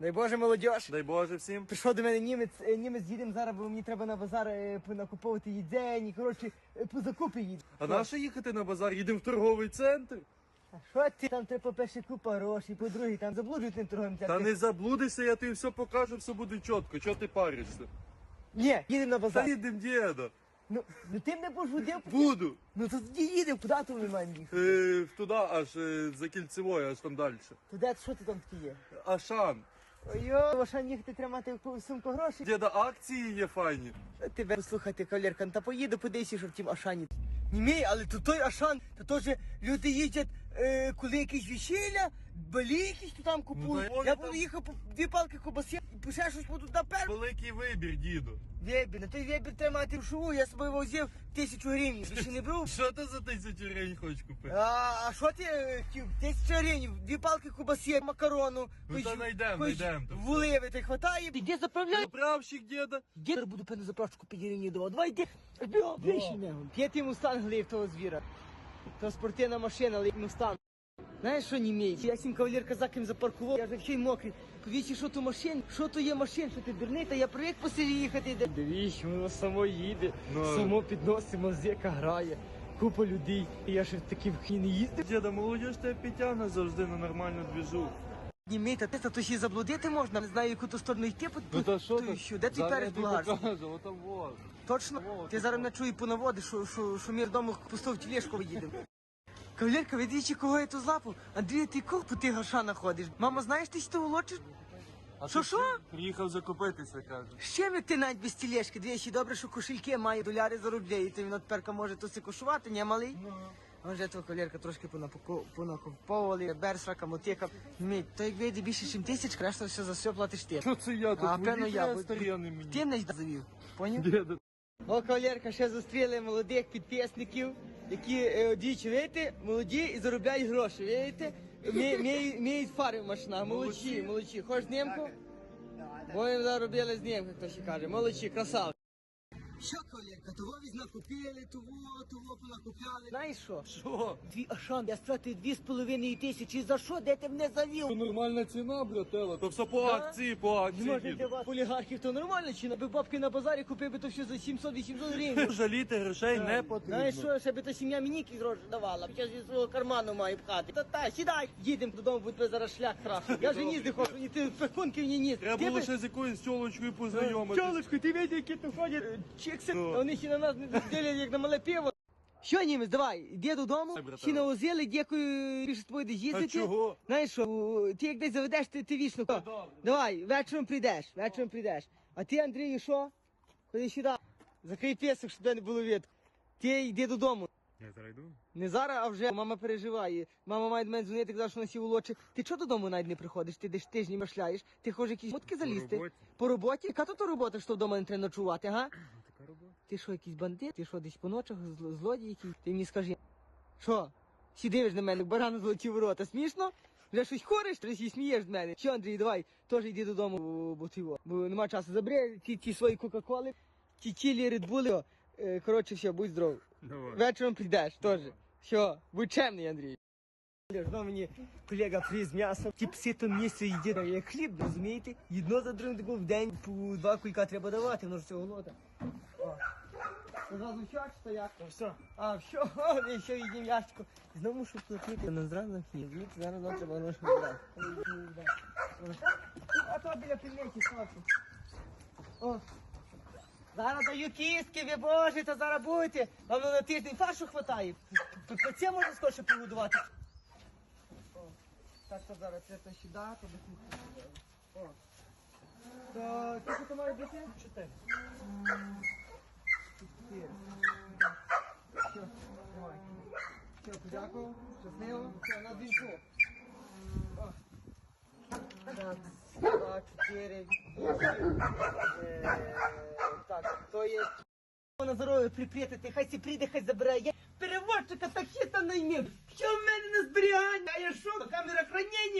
Дай Боже, молодіж. Дай Боже всім. Прийшов до мене німець, е, німець їдемо зараз, бо мені треба на базар е, понакуповувати їдзені, коротше, е, по закупи їду. А на що їхати на базар? Їдемо в торговий центр. А Що ти? Там треба, по-перше, купа грошей, по-друге, там заблуджують тим торговим Та центром. не заблудишся, я тобі все покажу, все буде чітко. Чого ти паришся? Ні, їдемо на Та базар. їдемо, діда. Ну, ну ти мене будеш водив? Буду. Ну то тоді їдемо, куди то ми маємо їхати? Е, туди, аж е, за кільцевою, аж там далі. Туди, що ти там таке є? Ашан. Ой-ой, ваша їхати тримати в сумку грошей. Діда, акції є файні. Тебе послухати, кавалерка, ну та поїду, подивися, що в тім Ашані. Німій, але то той Ашан, то теж люди їздять, е, коли якісь весілля, балі якісь то там купують. Ну, Я вони там- їхав по дві палки кобаси, і ще щось буду напер. Великий вибір, діду. Вебі, на той вебі треба мати рушову, я з собою возив тисячу гривень, більше не брав. Що ти за тисячу гривень хочеш купити? А, а що ти е, хотів? Тисяча гривень, дві палки кобаси, макарону. Ну, та найдем, хоч найдем то все. Вуливи, ти хватає. Іди заправляй. Заправщик, діда. Дід буду певно заправочку підірівні давати. Давай йди. Бігом, ближче нього. П'ятий мустанг глив того звіра. То спортивна машина, але мустанг. Знаєш, що не мій? Я сім кавалерка казаким ким запаркував, я вже всій мокрий. Повічі, що то машин, що то є машин, що ти дурний, та я привик по селі їхати. йде. Дивіться, воно само їде, Ну. само підносимо, зека грає, купа людей. І я ще в такі в не їздив. Діда, молодіж тебе підтягне завжди на нормальну двіжу. Німей, та ти то ще й заблудити можна, не знаю, яку то сторону йти. по- Ну та що ти? що, Де твій Зараз перець тобі болгарський? покажу, отам вот. Точно? Во, Ти ти зараз не чує по наводи, що, що, що ми вдома пустов тілешку їдемо. Кавалерка, ви двічі кого я тут злапав? Андрій, ти кого по тих гашанах ходиш? Мама, знаєш, ти що волочиш? А Що, ти що? Приїхав закупитися, каже. Ще як ти навіть без тілешки, двічі добре, що кошельки має, доляри заробляє, то він от перка може то си кошувати, не малий? А вже твоя кавалерка трошки понакуповували, берсрака, мотика. Мій, то як вийде більше, ніж тисяч, решта все за все платиш ти. Що це я тут? А, певно, я. бо-. Ти не завів, поняв? Діда, О, кавалерка, ще зустріли молодих підписників, які е, двічі, видите, молоді і заробляють гроші, видите? Мі- мі- Міють фари в машинах, молодці, молодці. Хочеш знімку? Бо їм заробили знімку, хто ще каже. Молодці, красавці. Що, кавалерка, того візна купили, того, того понакупляли. Знаєш що? Що? Дві ашан, я стратив дві з половиною тисячі. За що? Де ти мене завів? То нормальна ціна, братела. То все по Да? акції, по акції. може для вас олігархів то нормально, чи би бабки на базарі купив би то все за 700-800 гривень. Жаліти грошей не Знаєш що, ще би та сім'я мені якісь гроші давала, зараз зі свого карману маю пхати. Та та, сідай, їдемо додому, будь тебе зараз шлях краший. Я вже ніс не хочу, ні ти пекунки ні ніс. Треба було ще з якоюсь тьолочкою познайомитися. Чолочку, ти бачиш, які тут ходять е, Ну. вони ще на нас не ділять, як на мале пиво. Що, німець, давай, йди додому, Все, братан. всі навозили, дякую, більше з тобою десь А їздити. чого? Знаєш що, у, ти як десь заведеш, ти, ти вічно. Давай, вечором прийдеш, вечором прийдеш. А ти, Андрію, що? Ходи сюди. Закрий пісок, щоб тебе не було від. Ти йди додому. Я зараз йду. Не зараз, а вже мама переживає. Мама має до мене дзвонити, казав, що на сів улочі. Ти чого додому навіть не приходиш? Ти десь тижні машляєш, ти хочеш якісь мотки залізти? роботі. По роботі? Яка то то робота, що вдома не треба ночувати, га? Ти що, якийсь бандит? Ти що, десь по ночах зло- злодій якийсь? Ти мені скажи. Що? Всі дивиш на мене, баран золоті ворота. Смішно? Вже щось хориш, ти всі смієш з мене. Що, Андрій, давай, теж йди додому, бо- бо ти його. Бо нема часу. Забери ті, ті свої кока-коли, ті тілі редбули. О, е, Коротше, все, будь здоров. Давай. Вечором прийдеш теж. Все, будь чемний, Андрій. Знову мені колега привіз м'ясо, ті пси то місце їдять, як хліб, розумієте? Єдно за другим таку в день по два кулька треба давати, воно ж цього голода. Зразу що, чи то? Все. А? О, я ще їдім ящику. Знову мушу платити на зразу хліб. Звідси зараз нам треба гроші брати. А то біля пельметі, Сашу. О. Зараз даю кістки, ви боже, та зараз будете. Вам на тиждень фаршу хватає. Тут це можна скорше погодувати. О, Так що зараз це то сюди, то до кухні. О. То скільки то має бути? Чотири. Чотири. Все, давай. Все, подякував. Щасливо. Все, на. Так, два. Е, Так, то є на здоров'я припрятати, хай сі прийде, хай забирає. Я переводчика таксиста наймів. Що в мене на зберігання? А я що? Камера хранення?